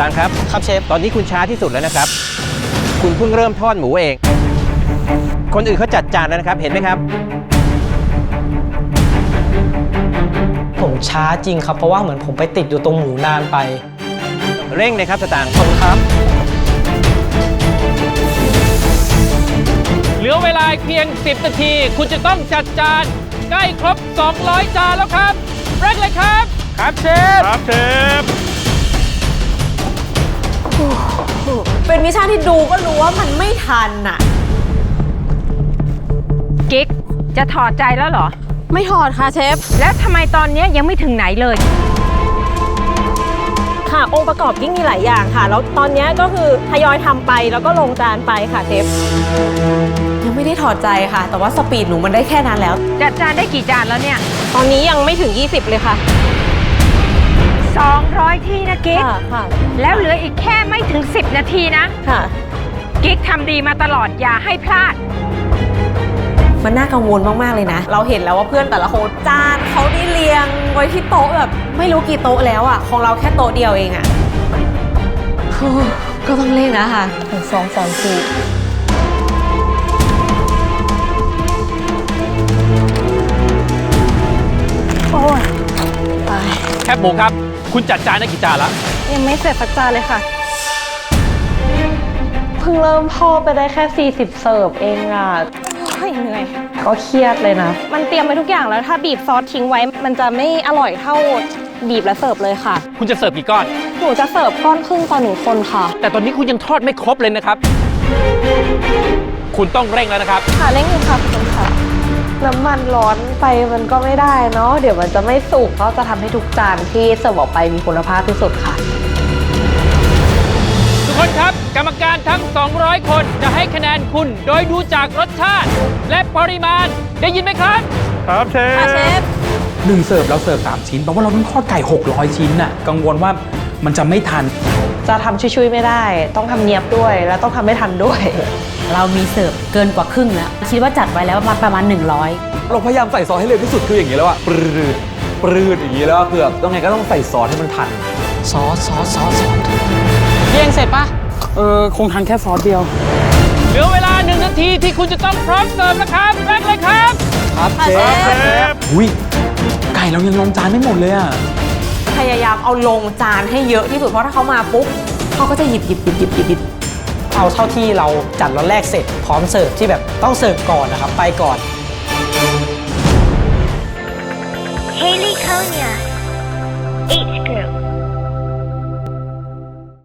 ตังครับ ครับเชฟ ตอนนี้คุณช้าที่สุดแล้วนะครับ คุณเพิ่งเริ่มทอดหมูเอง คนอื่นเขาจัดจานแล้วนะครับ เห็นไหมครับ ผมช้าจริงครับ เพราะว่าเหมือนผมไปติดอยู่ตรงหมูนานไปเร่งเลยครับสตางค์ขอบคุณครับ เหลือเวลาเพียง 10 นาที คุณจะต้องจัดจานใกล้ครบ 200 จานแล้วครับเร่งเลยครับ ครับเชฟ ครับเชฟ เป็นมิชชั่นที่ดูก็รู้ว่ามันไม่ทันน่ะกิ๊กจะถอดใจแล้วเหรอ ไม่ถอดค่ะเชฟ แล้วทำไมตอนเนี้ยยังไม่ถึงไหนเลย ค่ะ องค์ประกอบยิ่งมีหลายอย่างค่ะ แล้วตอนเนี้ยก็คือทยอยทำไปแล้วก็ลงจานไปค่ะเชฟ ยังไม่ได้ถอดใจค่ะ แต่ว่าสปีดหนูมันได้แค่นั้นแล้ว จัดจานได้กี่จานแล้วเนี่ย ตอนนี้ยังไม่ถึง 20 เลยค่ะ 200 ที่นะกิ๊ก ค่ะค่ะแล้วเหลืออีกแค่ไม่ถึง 10 นาทีนะ ค่ะ กิ๊กทำดีมาตลอดอย่าให้พลาด มันน่ากังวลมาก ๆ เลยนะ เราเห็นแล้วว่าเพื่อนแต่ละคนจานเขาได้เรียงไว้ที่โต๊ะแบบไม่รู้กี่โต๊ะแล้วอะ ของเราแค่โต๊ะเดียวเองอะโอ้ก็ต้องเล่นนะค่ะหนึ่งสองสามสี่โอ้ยตายแคบหมูครับ คุณจัดจานได้กี่จานละยังไม่เสร็จสักจานเลยค่ะ เพิ่งเริ่มทอดไปได้แค่ 40 เสิร์ฟเองอะเหนื่อย ก็เครียดเลยนะ มันเตรียมไว้ทุกอย่างแล้วถ้าบีบซอสทิ้งไว้ มันจะไม่อร่อยเท่าบีบแล้วเสิร์ฟเลยค่ะ คุณจะเสิร์ฟกี่ก้อน หนูจะเสิร์ฟก้อนครึ่งต่อหนึ่งคนค่ะ แต่ตอนนี้คุณยังทอดไม่ครบเลยนะครับ คุณต้องเร่งแล้วนะครับ ค่ะเร่งอยู่ค่ะขอบคุณค่ะ น้ำมันร้อนไปมันก็ไม่ได้เนาะเดี๋ยวมันจะไม่สุกเขาจะทำให้ทุกจานที่เสิร์ฟออกไปมีคุณภาพที่สุดค่ะ ทุกคนครับกรรมการทั้ง 200 คนจะให้คะแนนคุณโดยดูจากรสชาติ และปริมาณได้ยินไหมครับ ครับเชฟค่ะเชฟหนึ่งเสิร์ฟเราเสิร์ฟ3ชิ้นแปลว่าเราต้องทอดไก่ 600 ชิ้นน่ะกังวลว่ามันจะไม่ทัน จะทำชุยๆไม่ได้ ต้องทำเนียบด้วย แล้วต้องทำไม่ทันด้วย เรามีเสิร์ฟเกินกว่าครึ่งแล้วคิดว่าจัดไว้แล้วประมาณประมาณ 100 เราพยายามใส่ซอสให้เร็วที่สุดคืออย่างนี้แล้วอะปรืดปรืดอย่างนี้แล้วอะคือแบบต้องไงก็ต้องใส่ซอสให้มันทัน ซอสซอสซอสซอสเรียงเสร็จปะเออคงทันแค่ซอสเดียว เหลือเวลา1นาทีที่คุณจะต้องพร้อมเสิร์ฟแล้วครับเร่งเลยครับครับเชฟอุ้ยไก่เรายังลงจานไม่หมดเลยอะพยายามเอาลงจานให้เยอะที่สุดเพราะถ้าเขามาปุ๊บเขาก็จะหยิบหยิบหยิบหยิบหยิบหยิบ เอาเท่าที่เราจัดล็อตแรกเสร็จพร้อมเสิร์ฟที่แบบต้องเสิร์ฟก่อนนะครับ ไปก่อน Haley Konya, H group.